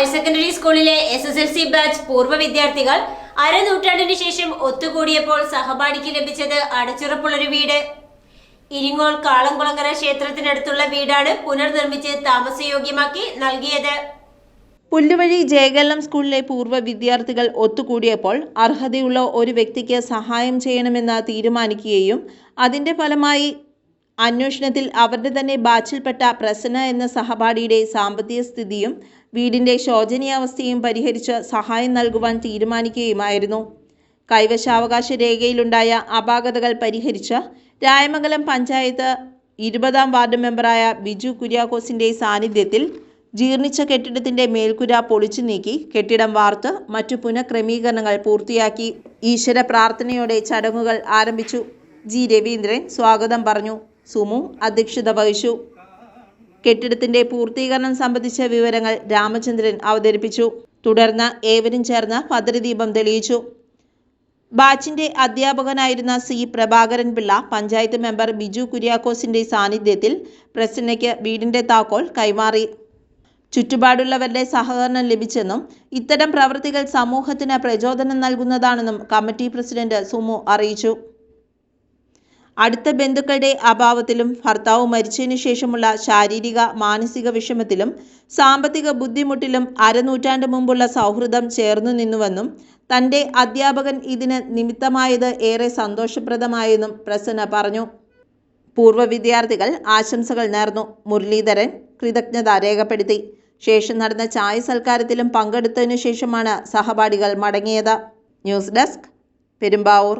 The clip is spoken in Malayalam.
ഹയർ സെക്കൻഡറി സ്കൂളിലെ S S L C batch പൂർവ വിദ്യാർത്ഥികൾ അരനൂറ്റാണ്ടിന് ശേഷം ഒത്തുകൂടിയപ്പോൾ സഹപാഠിക്ക് ലഭിച്ചത് അടച്ചുറപ്പുള്ളൊരു വീട്. ഇരിങ്ങോൾ കാളംകുളങ്ങര ക്ഷേത്രത്തിനടുത്തുള്ള വീടാണ് പുനർനിർമ്മിച്ച് താമസയോഗ്യമാക്കി നൽകിയത്. പുല്ലുവഴി ജയകല്ലം സ്കൂളിലെ പൂർവ വിദ്യാർത്ഥികൾ ഒത്തുകൂടിയപ്പോൾ അർഹതയുള്ള ഒരു വ്യക്തിക്ക് സഹായം ചെയ്യണമെന്ന് തീരുമാനിക്കുകയും അതിന്റെ ഫലമായി അന്വേഷണത്തിൽ അവരുടെ തന്നെ ബാച്ചിൽപ്പെട്ട പ്രസന്ന എന്ന സഹപാഠിയുടെ സാമ്പത്തിക സ്ഥിതിയും വീടിന്റെ ശോചനീയാവസ്ഥയും പരിഹരിച്ച് സഹായം നൽകുവാൻ തീരുമാനിക്കുകയുമായിരുന്നു. കൈവശാവകാശ രേഖയിലുണ്ടായ അപാകതകൾ പരിഹരിച്ച് രായമംഗലം പഞ്ചായത്ത് ഇരുപതാം വാർഡ് മെമ്പറായ ബിജു കുര്യാക്കോസിന്റെ സാന്നിധ്യത്തിൽ ജീർണിച്ച കെട്ടിടത്തിന്റെ മേൽക്കുര പൊളിച്ചു നീക്കി കെട്ടിടം വാർത്ത് മറ്റു പുനഃക്രമീകരണങ്ങൾ പൂർത്തിയാക്കി. ഈശ്വര പ്രാർത്ഥനയോടെ ചടങ്ങുകൾ ആരംഭിച്ചു. ജി. രവീന്ദ്രൻ സ്വാഗതം പറഞ്ഞു. സുമു അധ്യക്ഷത വഹിച്ചു. കെട്ടിടത്തിന്റെ പൂർത്തീകരണം സംബന്ധിച്ച വിവരങ്ങൾ രാമചന്ദ്രൻ അവതരിപ്പിച്ചു. തുടർന്ന് ഏവരും ചേർന്ന് ഭദ്രദീപം തെളിയിച്ചു. ബാച്ചിന്റെ അധ്യാപകനായിരുന്ന സി പ്രഭാകരൻ പിള്ള പഞ്ചായത്ത് മെമ്പർ ബിജു കുര്യാക്കോസിന്റെ സാന്നിധ്യത്തിൽ പ്രസന്നയ്ക്ക് വീടിന്റെ താക്കോൽ കൈമാറി. ചുറ്റുപാടുള്ളവരുടെ സഹകരണം ലഭിച്ചെന്നും ഇത്തരം പ്രവൃത്തികൾ സമൂഹത്തിന് പ്രചോദനം നൽകുന്നതാണെന്നും കമ്മിറ്റി പ്രസിഡന്റ് സുമു അറിയിച്ചു. അടുത്ത ബന്ധുക്കളുടെ അഭാവത്തിലും ഭർത്താവ് മരിച്ചതിനു ശേഷമുള്ള ശാരീരിക മാനസിക വിഷമത്തിലും സാമ്പത്തിക ബുദ്ധിമുട്ടിലും അരനൂറ്റാണ്ട് മുമ്പുള്ള സൗഹൃദം ചേർന്നു നിന്നുവെന്നും തന്റെ അധ്യാപകൻ ഇതിന് നിമിത്തമായത് ഏറെ സന്തോഷപ്രദമായെന്നും പ്രസന്ന പറഞ്ഞു. പൂർവ വിദ്യാർത്ഥികൾ ആശംസകൾ നേർന്നു. മുരളീധരൻ കൃതജ്ഞത രേഖപ്പെടുത്തി. ശേഷം നടന്ന ചായ സൽക്കാരത്തിലും പങ്കെടുത്തതിനു ശേഷമാണ് സഹപാഠികൾ മടങ്ങിയത്. News desk Perumbavoor.